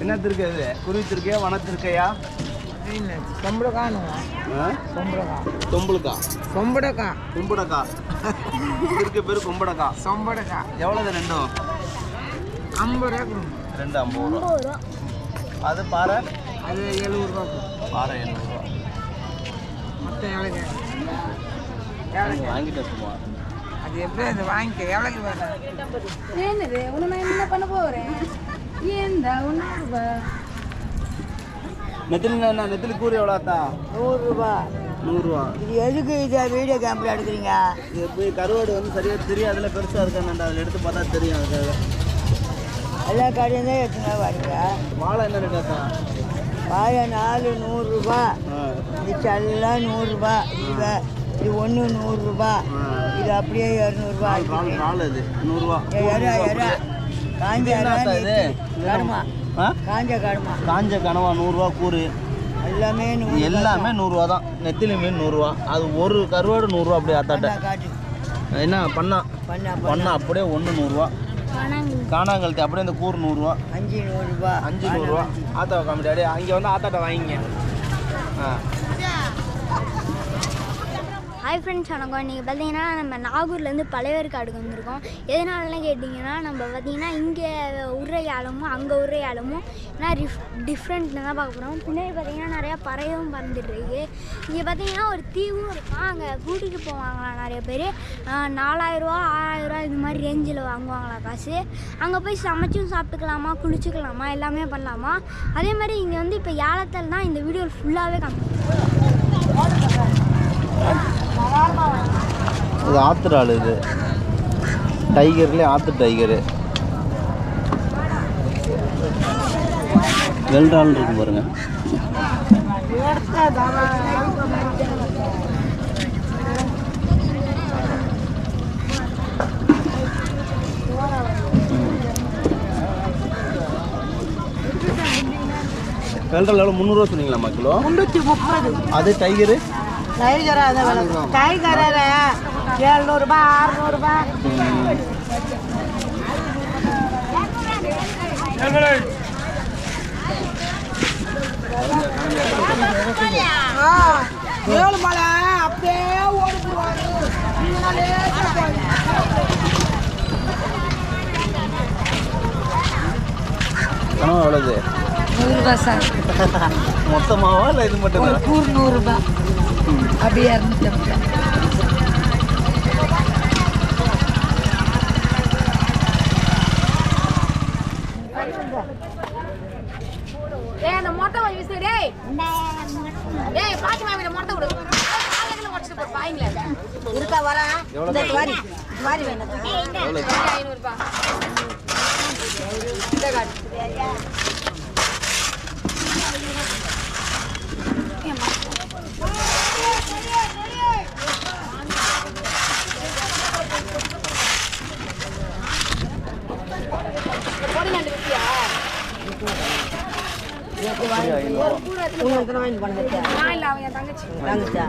என்னத்திற்கு சொம்படக்கானு ஆ? சொம்படக்கா தொம்புளுக்கா சொம்படக்கா கும்படக்கா. இருக்க பேர் கும்படக்கா. சொம்படக்கா எவ்வளவு ரெண்டும்? ஐம்பது ரூபா ரெண்டு ஐம்பது ரூபா. அது பாறை? அது எழுபது ரூபா பாறை எண்ணூறுரூவா மொத்தம் எவ்வளோக்கு எவ்வளோக்கு வாங்கிட்டேன் சும்மா. அது எப்படி அது வாங்கிக்க. எவ்வளோக்கு என்ன பண்ண ஏண்டா ஒன்று நெத்திலி என்ன நெத்திலி கூறு எவ்வளோ தான் நூறுரூபா நூறுரூவா. இது எதுக்கு இதை வீடியோ கேமரா எடுக்கிறீங்க? இது போய் கருவாடு வந்து சரியாக தெரியும் அதில் பெருசாக இருக்கான்னு அதில் எடுத்து பார்த்தா தெரியும் அதுக்காக எல்லா கடையும் தான் எடுத்துங்க வரீங்க வாழை என்ன ரேட் தான் வாழை நாலு நூறுரூபா இது எல்லாம் நூறுரூபா இது இது ஒன்று நூறுரூபா இது அப்படியே இரநூறுபா இறால் இறால் இது நூறுரூவா எரா எரா காஞ்ச? கடுமா காஞ்ச கடுமா காஞ்ச கனவா நூறுரூவா கூறு. எல்லாமே எல்லாமே நூறுரூவா தான். நெத்திலி மீன் நூறுரூவா அது ஒரு கருவாடு நூறுரூவா அப்படியே ஆத்தாட்ட. காட்டு. என்ன பண்ணா? பண்ணா பண்ணா. அப்படியே ஒன்று நூறுரூவா காணாங்கழுத்து அப்படியே இந்த கூறு நூறுரூவா அஞ்சு நூறுரூபா அஞ்சு நூறுரூவா ஆத்தாவை காமிட்டு அப்படியே அங்கே வந்து ஆத்தாட்ட வாங்கிங்க. ஆ. ஹாய் ஃப்ரெண்ட்ஸ் வணக்கம். இன்றைக்கி பார்த்தீங்கன்னா நம்ம நாகூர்லேருந்து பழையவேற்காடுக்கு வந்திருக்கோம். எதனாலலாம் கேட்டிங்கன்னா நம்ம பார்த்தீங்கன்னா இங்கே உரையாளமும் அங்கே உரையாளமும் ஏன்னா ரிஃப் டிஃப்ரெண்ட்னு தான் பார்க்க போகிறோம் பின்னாடி பார்த்தீங்கன்னா நிறையா பறவையும் பறந்துட்டு இருக்கு இங்கே பார்த்தீங்கன்னா ஒரு தீவும் இருக்கும். அங்கே கூட்டிகிட்டு போவாங்களாம் நிறைய பேர். நாலாயிரரூவா ஆறாயிரரூவா இது மாதிரி ரேஞ்சில் வாங்குவாங்களா காசு. அங்கே போய் சமைச்சும் சாப்பிட்டுக்கலாமா குளிச்சுக்கலாமா எல்லாமே பண்ணலாமா? அதே மாதிரி இங்கே வந்து இப்போ ஏலத்தில் தான் இந்த வீடியோ ஃபுல்லாகவே காமிப்போம் இது ஆத்துறாள் இது. டைகர்லேயே ஆத்து டைகரு. வெல்டால் இருக்கு பாருங்க. வெல்டால் எவ்வளோ முந்நூறுவா சொன்னீங்களாம்மா கிலோ? முந்நூற்றி முப்பது. அது டைகரு? டைகர் அதை விலை. டைகர் ஏழ்நூறுபா அறுநூறுபா. ஏழுமலை அப்படியே ஓடி கனவா எவ்வளோது நூறுரூபா சார். மொத்தமாவா இல்லை இது மட்டும்? கூறு நூறுரூபா அப்படியே இரநூத்தம்பது இருக்கா வர? எவ்வளோ வாரி வாரி வேணும். எவ்வளோ ஐநூறு ரூபாய் இந்த காட்டு. வாங்கி பண்ணுங்க நான் இல்ல அவன் என் தங்கச்சி வாங்கிச்சா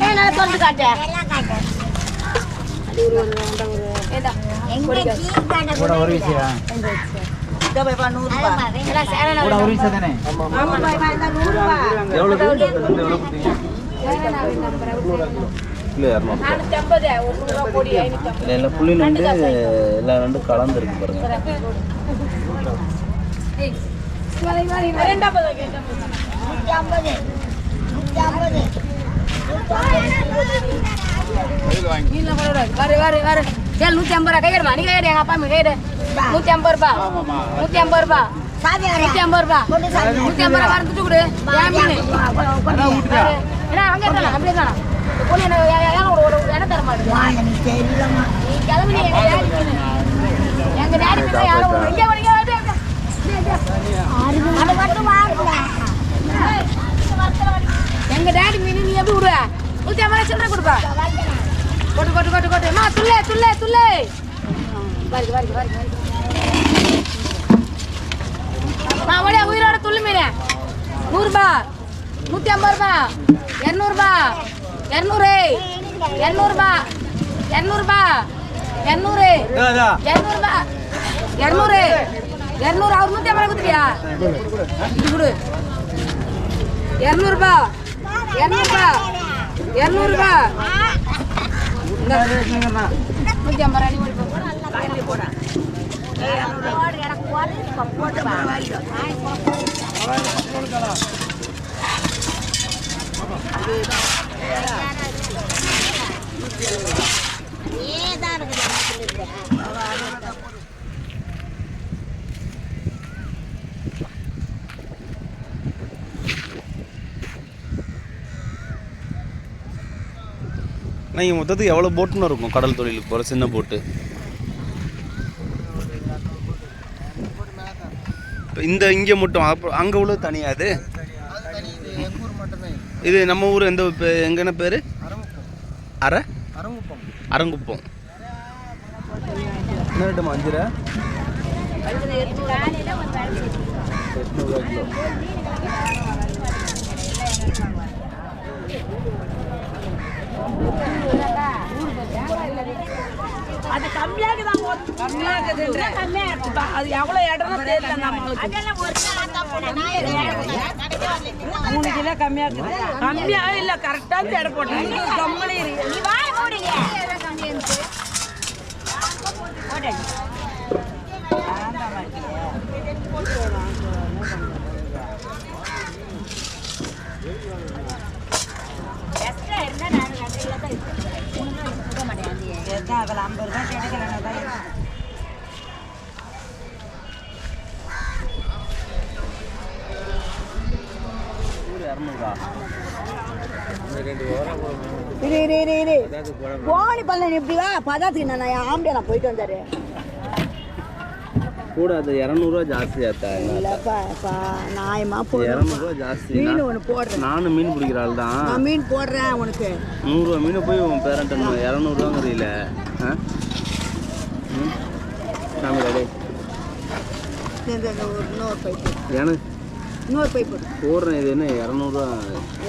ஏய் நல்லா காட்டு ஏதா கூட ஒரு விஷயம் இதோ போய் பா ஒரு விஷயம் புள்ளி நண்டு எல்லா ரெண்டும் கலந்துருக்கு பாருங்க. விடாது. வரு வரு வரு. ஏழு நூத்தி ஐம்பது ரூபா. கையெடுமா? நீ கையெடு எங்க அப்பா கையெடு. நூத்தி ஐம்பது ரூபா. நூத்தி ஐம்பது ரூபா. நூத்தி ஐம்பது ரூபா. நூத்தி ஐம்பது ரூபா வரந்துட்டு கொடு. ஏன் மீன்? ஏன்னா அங்கே இருக்கலாம் அப்படியே இருக்கலாம் பொண்ணு என்ன ஏன் ஒரு ஒரு இடம் தர மாட்டேங்குது நீ கிளம்பி நீ எங்க டேடி மீன்? எங்க டேடி மீன் யாரும் ஒரு இங்கே இங்கே அது மட்டும் எங்க டேடி மீன் நீ எப்படி விடுவ நூத்தி ஐம்பது ரூபா சில்லறை கொடுப்பா கொட்டு கொட்டு கொட்டு. அம்மா துள்ளே துள்ளே துள்ளே. வருது வருது வருது நான் ஓடியா உயிரோட துள்ளு மீன். நூறுபா. நூற்றி ஐம்பது ரூபா. இரநூறுபா இரநூறு இரநூறுபா இரநூறுபா இரநூறு இரநூறுபா இரநூறு இரநூறு அவர் நூற்றி ஐம்பது கொடுத்துட்டியா? இது கொடு. இரநூறுபா இரநூறுபா இரநூறுபா நூற்றி ஐம்பது ரூபா நீ ஓடி போ. நீங்கள் மொத்தத்துக்கு எவ்வளோ போட்டுன்னு இருக்கும் கடல் தொழிலுக்கு போகிற சின்ன போட்டு இப்போ இந்த இங்கே மட்டும் அப்போ அங்கே உள்ளது தனியா அது? இது நம்ம ஊர் எந்த இப்போ எங்கன பேர்? அர அரங்குப்பம் என்ன ரேட்டுமா அஞ்சுரா எட்நூறுவா கிலோ. அது எவ்வளோ இடம்னு தெரியல நம்மளுக்கு மூணு கிலோ கம்மியா இருக்குது. கம்மியா இல்ல கரெக்டா தேட போட்டேன். கம்மளே அதில் ஐம்பது ரூபாய் கிடைக்கல இரநூறுவா இரு இரு இரு இரு. போனி பல்லன் இப்படி வா. பதாத்துக்கு நான் ஆம்படியா நான் போயிட்டு வந்தாரு. கூட அது இரநூறுவா ஜாஸ்தி ஆத்தா. இல்லப்பா நாயமா இரநூறுவா ஜாஸ்தி. மீன் ஒன்று போடுறேன். நானும் மீன் பிடிக்கிற ஆள் தான். நான் மீன் போடுறேன் உனக்கு. நூறுரூவா மீனை போய் உன் பேரண்ட்டு இரநூறுவாங்கிறீல. சாமி இன்னொரு பைப்பு எனக்கு இன்னொரு பைப்பு போடுறேன் இது என்ன இரநூறுவா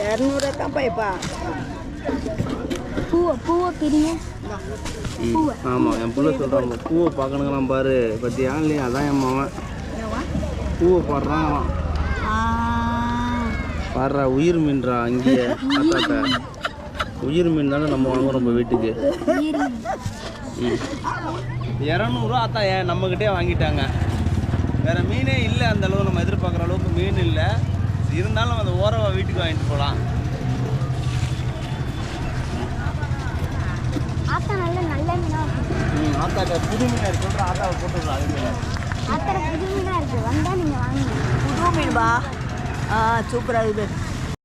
இரநூறுவா தான் பைப்பா பூவை பூவை பிரிங்க ஆமாம் என் பிள்ளை சொல்கிறான் பூவை பார்க்கணுங்களாம் பாரு பத்தியா இல்லையா அதான் என் மாவன் பூவை பாடுறாங்களாம் பாடுறா உயிர் மீன்றா இங்கேயே அத்தாட்ட உயிர் மீன் தானே நம்ம வாங்குறோம் இப்போ வீட்டுக்கு இரநூறுவா அத்தா ஏன் நம்மக்கிட்டே வாங்கிட்டாங்க வேறு மீனே இல்லை அந்த அளவு நம்ம எதிர்பார்க்குற அளவுக்கு மீன் இல்லை. இருந்தாலும் அந்த ஓரவா வீட்டுக்கு வாங்கிட்டு போகலாம் ஆத்தா நல்ல நல்ல மீனாக இருக்கும் ம் புது மீன் சொல்கிற ஆத்தாவை போட்டுக்கலாம் அது புது மீனாக இருக்குது வந்தால் நீங்கள் வாங்குங்க. புது மீன்பா ஆ சூப்பராக இருக்குது